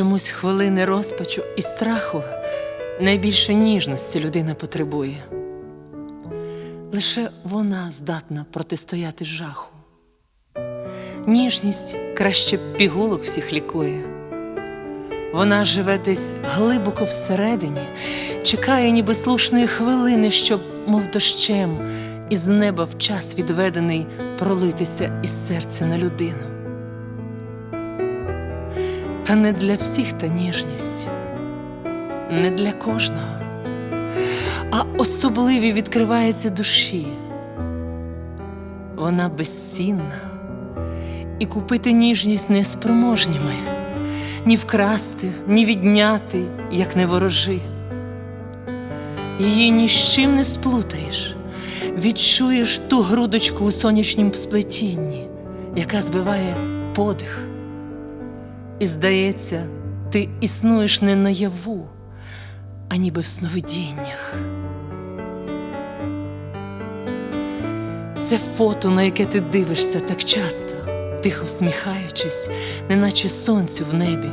Чомусь хвилини розпачу і страху найбільше ніжності людина потребує. Лише вона здатна протистояти жаху. Ніжність краще пігулок всіх лікує. Вона живе десь глибоко всередині, чекає ніби слушної хвилини, щоб, мов дощем, із неба в час відведений пролитися із серця на людину. Та не для всіх та ніжність, не для кожного, а особливі відкривається душі. Вона безцінна, і купити ніжність не спроможніми, ні вкрасти, ні відняти, як не ворожи. Її ні з чим не сплутаєш, відчуєш ту грудочку у сонячнім сплетінні, яка збиває подих. І здається, ти існуєш не наяву, а ніби в сновидіннях. Це фото, на яке ти дивишся так часто, тихо всміхаючись, неначе сонцю в небі.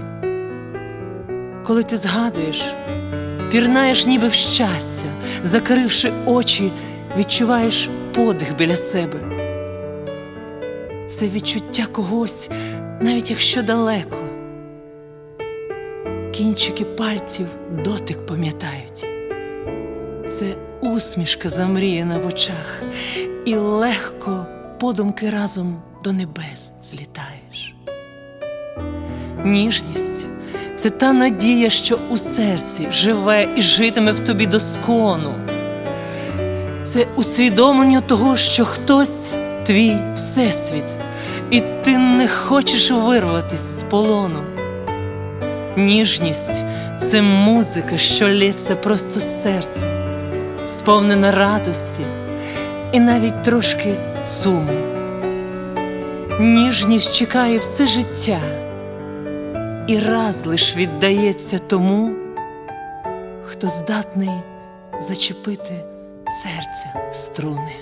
Коли ти згадуєш, пірнаєш ніби в щастя, закривши очі, відчуваєш подих біля себе. Це відчуття когось, навіть якщо далеко. Кінчики пальців дотик пам'ятають. Це усмішка замріяна в очах, і легко подумки разом до небес злітаєш. Ніжність це та надія, що у серці живе і житиме в тобі доскону. Це усвідомлення того, що хтось твій всесвіт, і ти не хочеш вирватись з полону. Ніжність це музика, що лється просто з сповнена радості і навіть трошки суму. Ніжність чекає все життя і раз лиш віддається тому, хто здатний зачепити серця струни.